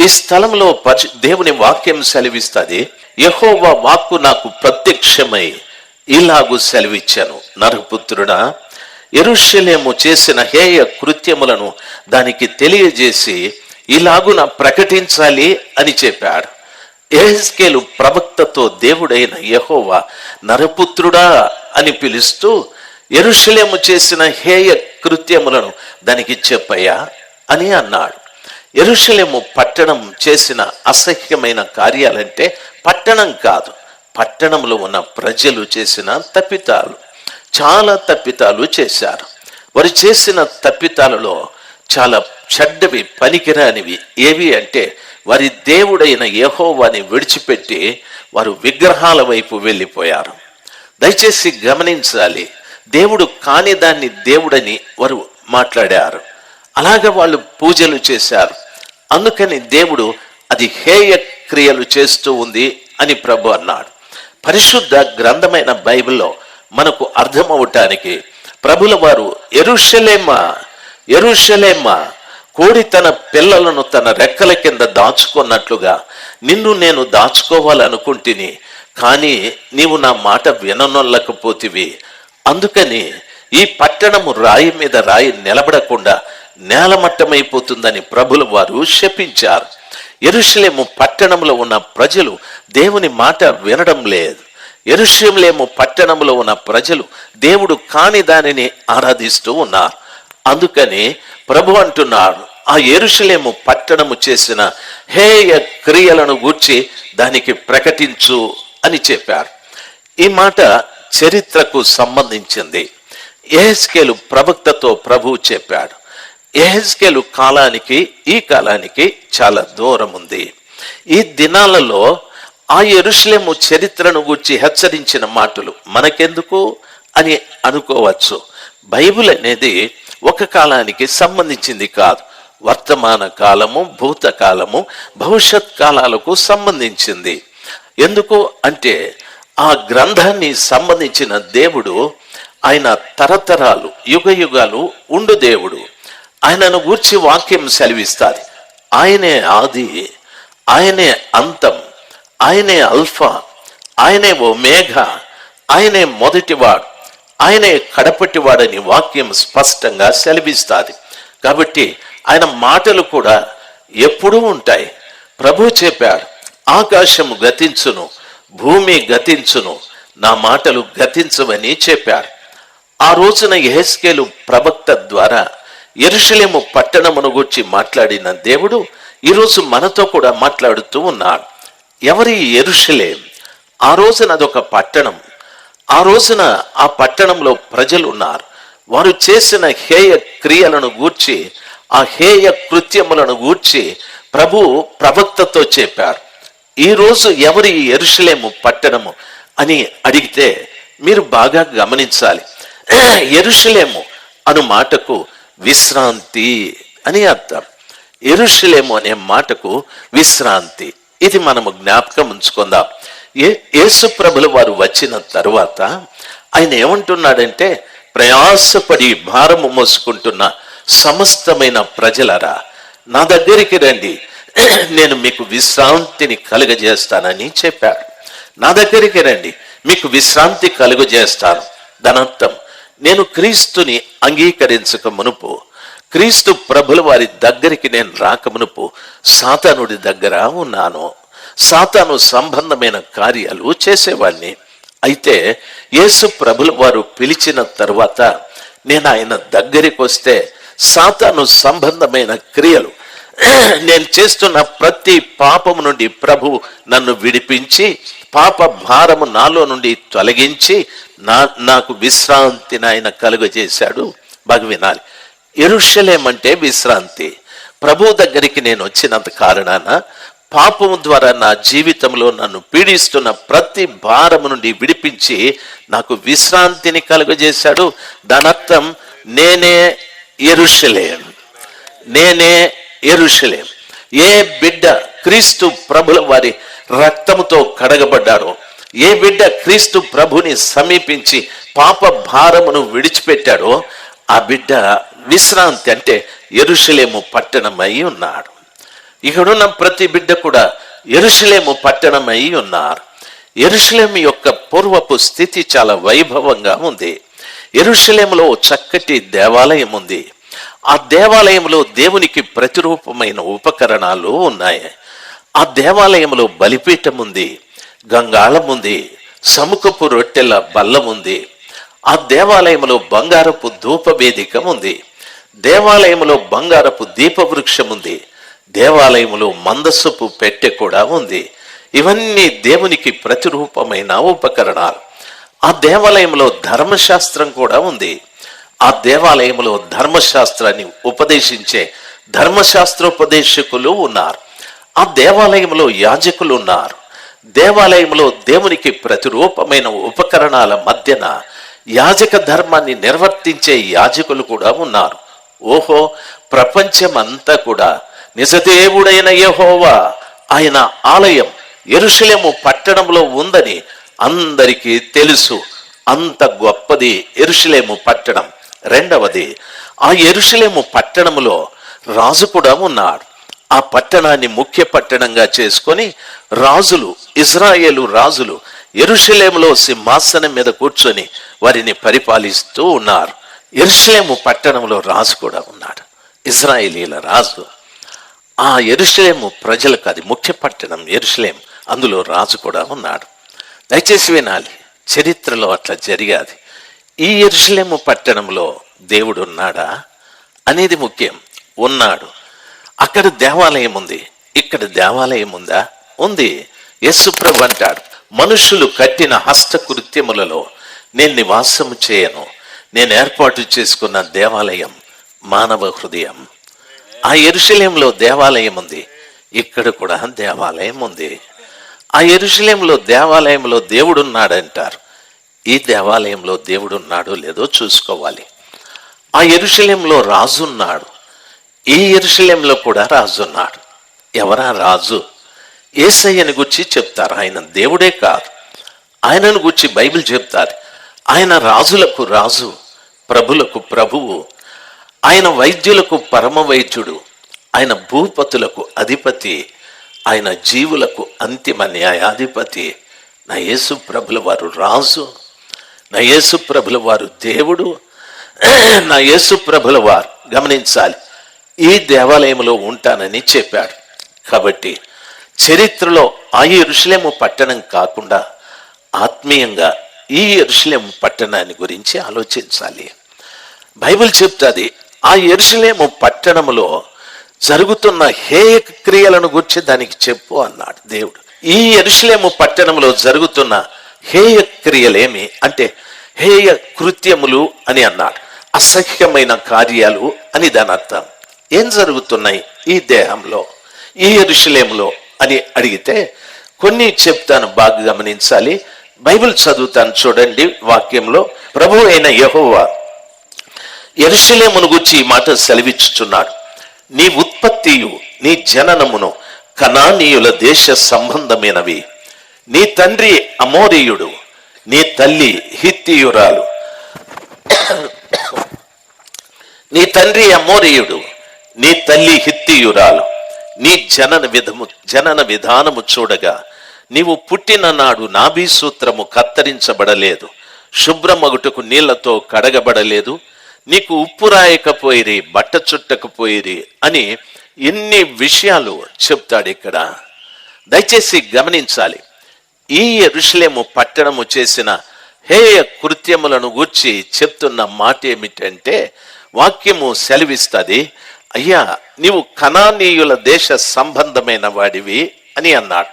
ఈ స్థలంలో పరి దేవుని వాక్యం సెలవిస్తుంది యహోవా వాక్కు నాకు ప్రత్యక్షమై ఇలాగు సెలవిచ్చాను. నరపుత్రుడా ఎరుషలేము చేసిన హేయ కృత్యములను దానికి తెలియజేసి ఇలాగున ప్రకటించాలి అని చెప్పాడు. ఏహెస్కేలు ప్రవక్తతో దేవుడైన యహోవా నరపుత్రుడా అని పిలుస్తూ ఎరుషలేము చేసిన హేయ కృత్యములను దానికి చెప్పయ్యా అని అన్నాడు. ఎరుషలేము పట్టణం చేసిన అసహ్యమైన కార్యాలంటే పట్టణం కాదు. పట్టణంలో ఉన్న ప్రజలు చేసిన తప్పితాలు. చాలా తప్పితాలు చేశారు. వారు చేసిన తప్పితాలలో చాలా చెడ్డవి పనికిరానివి ఏవి అంటే వారి దేవుడైన యహోవాని విడిచిపెట్టి వారు విగ్రహాల వైపు వెళ్ళిపోయారు. దయచేసి గమనించాలి. దేవుడు కాని దాన్ని దేవుడని వారు మాట్లాడారు. అలాగ వాళ్ళు పూజలు చేశారు. అందుకని దేవుడు అది హేయ క్రియలు చేస్తూ ఉంది అని ప్రభు అన్నాడు. పరిశుద్ధ గ్రంథమైన బైబిల్లో మనకు అర్థమవటానికి ప్రభుల వారు ఎరుషలేమ ఎరుషలేమ కోడి తన పిల్లలను తన రెక్కల కింద దాచుకున్నట్లుగా నిన్ను నేను దాచుకోవాలనుకుంటుని కానీ నీవు నా మాట విననొల్లకపోతివి. అందుకని ఈ పట్టణము రాయి మీద రాయి నిలబడకుండా నేలమట్టమైపోతుందని ప్రభులు వారు శపించారు. ఎరుషలేము పట్టణంలో ఉన్న ప్రజలు దేవుని మాట వినడం లేదు. ఎరుషలేము పట్టణంలో ఉన్న ప్రజలు దేవుడు కాని దానిని ఆరాధిస్తూ ఉన్నారు. అందుకని ప్రభు అంటున్నాడు ఆ ఎరుషలేము పట్టణము చేసిన హేయ క్రియలను గూర్చి దానికి ప్రకటించు అని చెప్పారు. ఈ మాట చరిత్రకు సంబంధించింది. ఎహెస్కేలు ప్రవక్తతో ప్రభు చెప్పాడు ఎహెజ్కేలు కాలానికి ఈ కాలానికి చాలా దూరం ఉంది ఈ దినాలలో ఆ ఎరుషలేము చరిత్రను గురించి హెచ్చరించిన మాటలు మనకెందుకు అని అనుకోవచ్చు. బైబిల్ అనేది ఒక కాలానికి సంబంధించింది కాదు. వర్తమాన కాలము భూతకాలము భవిష్యత్ కాలాలకు సంబంధించింది. ఎందుకు అంటే ఆ గ్రంథాన్ని సంబంధించిన దేవుడు ఆయన తరతరాలు యుగ యుగాలు ఉండు దేవుడు. ఆయనను గూర్చి వాక్యం సెలవిస్తుంది. ఆయనే ఆది ఆయనే అంతం ఆయనే అల్ఫా ఆయనే ఓ మేఘ ఆయనే మొదటివాడు ఆయనే కడపటివాడని వాక్యం స్పష్టంగా సెలవిస్తుంది. కాబట్టి ఆయన మాటలు కూడా ఎప్పుడూ ఉంటాయి. ప్రభు చెప్పాడు ఆకాశము గతించును భూమి గతించును నా మాటలు గతించవని చెప్పాడు ఆ రోజున ఎహెస్కేలు ప్రవక్త ద్వారా ఎరుషలేము పట్టణమును గూర్చి మాట్లాడిన దేవుడు ఈరోజు మనతో కూడా మాట్లాడుతూ ఉన్నాడు. ఎవరి ఎరుషలేం? ఆ రోజున అదొక పట్టణం. ఆ రోజున ఆ పట్టణంలో ప్రజలు ఉన్నారు. వారు చేసిన హేయ క్రియలను గూర్చి ఆ హేయ కృత్యములను గూర్చి ప్రభు ప్రవక్తతో చెప్పారు. ఈ రోజు ఎవరి ఎరుషలేము పట్టణము అని అడిగితే మీరు బాగా గమనించాలి. ఎరుషలేము అను మాటకు విశ్రాంతి అని అర్థం. ఎరుషులేము అనే మాటకు విశ్రాంతి. ఇది మనము జ్ఞాపకం ఉంచుకుందాం. ఏ యేసు ప్రభులు వారు వచ్చిన తరువాత ఆయన ఏమంటున్నాడంటే ప్రయాసపడి భారము మోసుకుంటున్న సమస్తమైన ప్రజలరా నా దగ్గరికి రండి. నేను మీకు విశ్రాంతిని కలుగజేస్తానని చెప్పాడు నా దగ్గరికి రండి. మీకు విశ్రాంతి కలుగజేస్తాను. దానర్థం నేను క్రీస్తుని అంగీకరించక మునుపు క్రీస్తు ప్రభుల వారి దగ్గరికి నేను రాక మునుపు సాతానుడి దగ్గర ఉన్నాను. సాతాను సంబంధమైన కార్యాలు చేసేవాడిని అయితే యేసు ప్రభుల వారు పిలిచిన తర్వాత నేను ఆయన దగ్గరికి వస్తే సాతాను సంబంధమైన క్రియలు నేను చేస్తున్న ప్రతి పాపము నుండి ప్రభు నన్ను విడిపించి పాప భారము నాలో నుండి తొలగించి నా నాకు విశ్రాంతిని ఆయన కలుగజేశాడు. బాగా వినాలి. ఎరుషలేమంటే విశ్రాంతి. ప్రభు దగ్గరికి నేను వచ్చినంత కారణాన పాపము ద్వారా నా జీవితంలో నన్ను పీడిస్తున్న ప్రతి భారము నుండి విడిపించి నాకు విశ్రాంతిని కలుగజేశాడు. దాని అర్థం నేనే ఎరుషలేం. నేనే ఎరుషలేం. ఏ బిడ్డ క్రీస్తు ప్రభుల వారి రక్తముతో కడగబడ్డాడు. ఏ బిడ్డ క్రీస్తు ప్రభుని సమీపించి పాప భారమును విడిచిపెట్టాడో ఆ బిడ్డ విశ్రాంతి అంటే ఎరుషలేము పట్టణమై ఉన్నాడు. ఇక్కడున్న ప్రతి బిడ్డ కూడా ఎరుషలేము పట్టణమై ఉన్నారు. ఎరుషలేము యొక్క పూర్వపు స్థితి చాలా వైభవంగా ఉంది. ఎరుషలేములో చక్కటి దేవాలయం ఉంది. ఆ దేవాలయంలో దేవునికి ప్రతిరూపమైన ఉపకరణాలు ఉన్నాయి. ఆ దేవాలయంలో బలిపీఠం ఉంది గంగాళం ఉంది సముఖపు రొట్టెల బల్లం ఉంది. ఆ దేవాలయంలో బంగారపు ధూపవేదిక ఉంది. దేవాలయంలో బంగారపు దీపవృక్షం ఉంది. దేవాలయంలో మందస్సుపు పెట్టె కూడా ఉంది. ఇవన్నీ దేవునికి ప్రతిరూపమైన ఉపకరణాలు. ఆ దేవాలయంలో ధర్మశాస్త్రం కూడా ఉంది. ఆ దేవాలయంలో ధర్మశాస్త్రాన్ని ఉపదేశించే ధర్మశాస్త్రోపదేశకులు ఉన్నారు. ఆ దేవాలయంలో యాజకులు ఉన్నారు దేవాలయంలో దేవునికి ప్రతిరూపమైన ఉపకరణాల మధ్యన యాజక ధర్మాన్ని నిర్వర్తించే యాజకులు కూడా ఉన్నారు. ఓహో ప్రపంచమంతా కూడా నిజదేవుడైన యహోవా ఆయన ఆలయం ఎరుషలేము పట్టణంలో ఉందని అందరికీ తెలుసు. అంత గొప్పది ఎరుషలేము పట్టణం. రెండవది ఆ ఎరుషలేము పట్టణములో రాజు కూడా ఉన్నాడు. ఆ పట్టణాన్ని ముఖ్య పట్టణంగా చేసుకొని రాజులు ఇజ్రాయేలు రాజులు ఎరుషలేములో సింహాసనం మీద కూర్చొని వారిని పరిపాలిస్తూ ఉన్నారు. ఎరుషలేము పట్టణంలో రాజు కూడా ఉన్నాడు. ఇజ్రాయేలీల రాజు. ఆ ఎరుషలేము ప్రజలకు అది ముఖ్య పట్టణం ఎరుషలేం. అందులో రాజు కూడా ఉన్నాడు. దయచేసి వినాలి చరిత్రలో అట్లా జరిగాది. ఈ ఎరుషలేము పట్టణంలో దేవుడు ఉన్నాడా? అనేది ముఖ్యం. ఉన్నాడు. అక్కడ దేవాలయం ఉంది. ఇక్కడ దేవాలయం ఉందా? ఉంది. యస్సుప్రభు అంటాడు మనుషులు కట్టిన హస్తకృత్యములలో నేను నివాసము చేయను. నేను ఏర్పాటు చేసుకున్న దేవాలయం మానవ హృదయం. ఆ ఎరుశలేంలో దేవాలయం ఉంది. ఇక్కడ కూడా దేవాలయం ఉంది. ఆ ఎరుశలేంలో దేవాలయంలో దేవుడున్నాడంటారు. ఈ దేవాలయంలో దేవుడున్నాడో లేదో చూసుకోవాలి. ఆ ఎరుశలేంలో రాజు ఉన్నాడు ఈ ఎరుషలేంలో కూడా రాజు ఉన్నాడు ఎవరా రాజు? ఏసయ్యని గురించి చెప్తారు. ఆయన దేవుడే కాదు. ఆయనను గురించి బైబిల్ చెప్తారు ఆయన రాజులకు రాజు ప్రభులకు ప్రభువు. ఆయన వైద్యులకు పరమ వైద్యుడు. ఆయన భూపతులకు అధిపతి. ఆయన జీవులకు అంతిమ న్యాయాధిపతి. నా యేసు ప్రభుల వారు రాజు. నా యేసు ప్రభుల వారు దేవుడు. నా యేసు ప్రభుల వారు. గమనించాలి. ఈ దేవాలయంలో ఉంటానని చెప్పాడు. కాబట్టి చరిత్రలో ఆ ఎరుషలేము పట్టణం కాకుండా ఆత్మీయంగా ఈ ఎరుషలేము పట్టణాన్ని గురించి ఆలోచించాలి. బైబిల్ చెప్తుంది ఆ ఎరుసలేము పట్టణములో జరుగుతున్న హేయ క్రియలను గురించి దానికి చెప్పు అన్నాడు దేవుడు. ఈ ఎరుసలేము పట్టణంలో జరుగుతున్న హేయ క్రియలేమి అంటే హేయ కృత్యములు అని అన్నాడు. అసహ్యమైన కార్యాలు అని దాని అర్థం. ఏం జరుగుతున్నాయి ఈ దేహంలో ఈ ఋషులేములో అని అడిగితే కొన్ని చెప్తాను బాగా గమనించాలి. బైబిల్ చదువుతాను చూడండి వాక్యంలో. ప్రభు అయిన యెహోవా ఎరుషలేమును గురించి ఈ మాట సెలవిచ్చుచున్నాడు. నీ ఉత్పత్తియు నీ జననమును కనానీయుల దేశ సంబంధమైనవి. నీ తండ్రి అమోరీయుడు నీ తల్లి హిత్తియురాలు. నీ తండ్రి అమోరీయుడు నీ తల్లి హిత్తియురాలు నీ జనన విధము జనన విధానము చూడగా నీవు పుట్టిన నాడు నాభీ సూత్రము కత్తరించబడలేదు శుభ్రమగుటకు నీళ్ళతో కడగబడలేదు నీకు ఉప్పు రాయకపోయిరి బట్ట చుట్టకపోయిరి అని ఎన్ని విషయాలు చెప్తాడు ఇక్కడ. దయచేసి గమనించాలి ఈ ఋషులేము పట్టణము చేసిన హేయ కృత్యములను గూర్చి చెప్తున్న మాట ఏమిటంటే వాక్యము సెలవిస్తుంది అయ్యా నీవు కణానీయుల దేశ సంబంధమైన వాడివి అని అన్నాడు.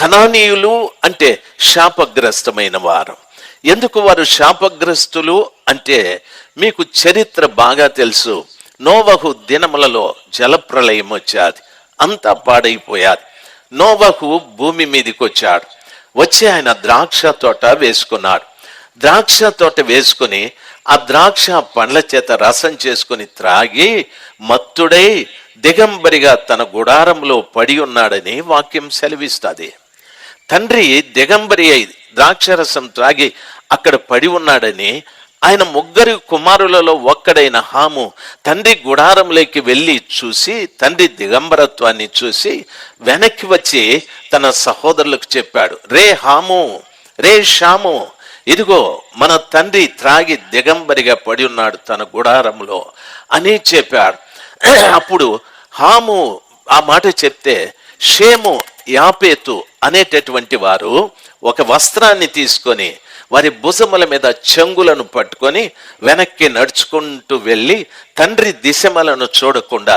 కణానీయులు అంటే శాపగ్రస్తమైన వారు. ఎందుకు వారు శాపగ్రస్తులు అంటే మీకు చరిత్ర బాగా తెలుసు. నోవహు దినములలో జలప్రలయం వచ్చాది అంతా పాడైపోయాది. నోవహు భూమి మీదకి వచ్చాడు వచ్చి ఆయన ద్రాక్ష తోట వేసుకున్నాడు. ద్రాక్ష తోట వేసుకుని ఆ ద్రాక్ష పండ్ల చేత రసం చేసుకుని త్రాగి మత్తుడై దిగంబరిగా తన గుడారంలో పడి ఉన్నాడని వాక్యం సెలవిస్తుంది. తండ్రి దిగంబరి అయి ద్రాక్షరసం త్రాగి అక్కడ పడి ఉన్నాడని ఆయన ముగ్గురి కుమారులలో ఒక్కడైన హాము తండ్రి గుడారంలోకి వెళ్ళి చూసి తండ్రి దిగంబరత్వాన్ని చూసి వెనక్కి వచ్చి తన సహోదరులకు చెప్పాడు రే హాము రే షాము ఇదిగో మన తండ్రి త్రాగి దిగంబరిగా పడి ఉన్నాడు తన గుడారంలో అని చెప్పాడు. అప్పుడు హాము ఆ మాట చెప్తే షేము యాపేతు అనేటటువంటి వారు ఒక వస్త్రాన్ని తీసుకొని వారి భుజముల మీద చెంగులను పట్టుకొని వెనక్కి నడుచుకుంటూ వెళ్ళి తండ్రి దిశమలను చూడకుండా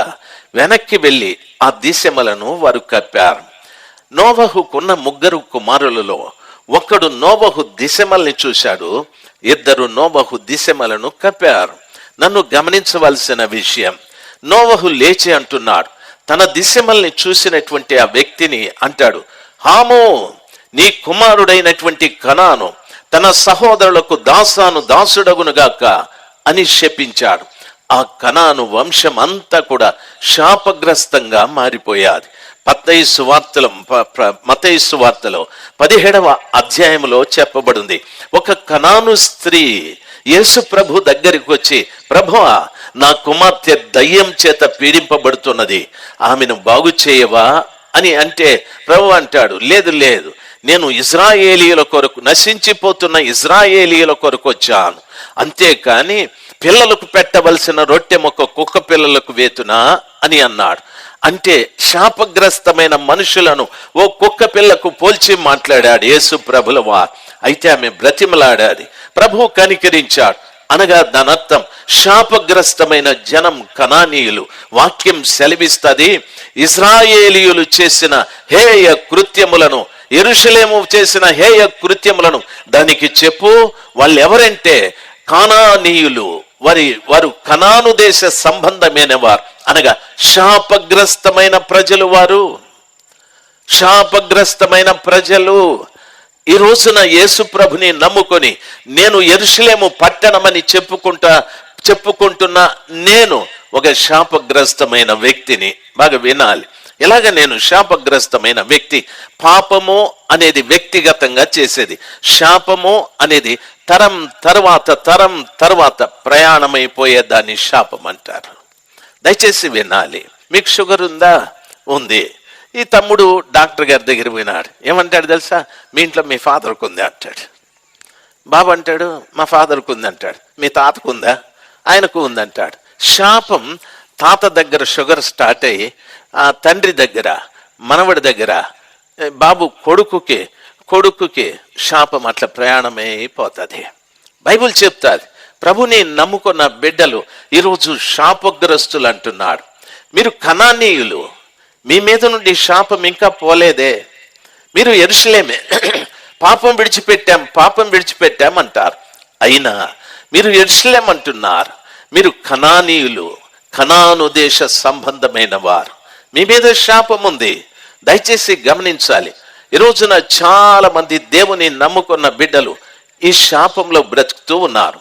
వెనక్కి వెళ్ళి ఆ దిశమలను వారు కప్పారు. నోవహుకున్న ముగ్గురు కుమారులలో ఒకడు నోబహు దిశమల్ని చూశాడు ఇద్దరు నోబహు దిశమలను కప్పారు. నన్ను గమనించవలసిన విషయం నోవహు లేచి అంటున్నాడు తన దిశమల్ని చూసినటువంటి ఆ వ్యక్తిని అంటాడు హామో నీ కుమారుడైనటువంటి కనాను తన సహోదరులకు దాసాను దాసుడగునుగాక అని శపించాడు. ఆ కనాను వంశం అంతా కూడా శాపగ్రస్తంగా మారిపోయాది. పత్తయి సువార్తల మతయి సువార్తలో పదిహేడవ అధ్యాయంలో చెప్పబడింది. ఒక కనాను స్త్రీ యేసు ప్రభు దగ్గరికి వచ్చి ప్రభు నా కుమార్తె దయ్యం చేత పీడింపబడుతున్నది. ఆమెను బాగు చేయవా? అని అంటే ప్రభు అంటాడు లేదు లేదు. నేను ఇజ్రాయేలీల కొరకు నశించిపోతున్న ఇజ్రాయేలీల కొరకు వచ్చాను. అంతేకాని పిల్లలకు పెట్టవలసిన రొట్టె మొక్క కుక్క పిల్లలకు వేతునా? అని అన్నాడు. అంటే శాపగ్రస్తమైన మనుషులను ఓ కుక్క పిల్లకు పోల్చి మాట్లాడాడు యేసు ప్రభుల వారు అయితే ఆమె బ్రతిమలాడాది. ప్రభు కనికరించాడు. అనగా దానర్థం శాపగ్రస్తమైన జనం కనానీయులు వాక్యం సెలవిస్తుంది ఇజ్రాయేలీయులు చేసిన హేయ కృత్యములను ఎరుషలేము చేసిన హేయ కృత్యములను దానికి చెప్పు వాళ్ళు ఎవరంటే కానానీయులు. వారి వారు కనాను దేశ సంబంధమైన వారు అనగా శాపగ్రస్తమైన ప్రజలు వారు. శాపగ్రస్తమైన ప్రజలు. ఈ రోజున యేసు ప్రభుని నమ్ముకొని నేను ఎరుషులేము పట్టణమని చెప్పుకుంటా చెప్పుకుంటున్న నేను ఒక శాపగ్రస్తమైన వ్యక్తిని. బాగా వినాలి. ఇలాగ నేను శాపగ్రస్తమైన వ్యక్తి. పాపము అనేది వ్యక్తిగతంగా చేసేది. శాపము అనేది తరం తర్వాత తరం తర్వాత ప్రయాణమైపోయే దాన్ని శాపం అంటారు. దయచేసి వినాలి. మీకు షుగర్ ఉందా? ఉంది. ఈ తమ్ముడు డాక్టర్ గారి దగ్గర పోయినాడు. ఏమంటాడు తెలుసా? మీ ఇంట్లో మీ ఫాదర్కు ఉంది అంటాడు. బాబు అంటాడు మా ఫాదర్కు ఉంది అంటాడు. మీ తాతకు ఉందా? ఆయనకు ఉందంటాడు శాపం తాత దగ్గర షుగర్ స్టార్ట్ అయ్యి ఆ తండ్రి దగ్గర మనవడి దగ్గర బాబు కొడుకుకి కొడుకుకి శాపం అట్లా ప్రయాణమైపోతుంది బైబిల్ చెప్తాది ప్రభుని నమ్ముకున్న బిడ్డలు ఈరోజు శాపగ్రస్తులు అంటున్నాడు మీరు కణానీయులు మీ మీద నుండి శాపం ఇంకా పోలేదే. మీరు ఎరుసలేమే పాపం విడిచిపెట్టాం పాపం విడిచిపెట్టాం అంటారు. అయినా మీరు ఎరుసలేం అంటున్నారు మీరు కణానీయులు కణాను దేశ సంబంధమైన వారు. మీ మీద శాపం ఉంది దయచేసి గమనించాలి. ఈ రోజున చాలా మంది దేవుని నమ్ముకున్న బిడ్డలు ఈ శాపంలో బ్రతుకుతూ ఉన్నారు.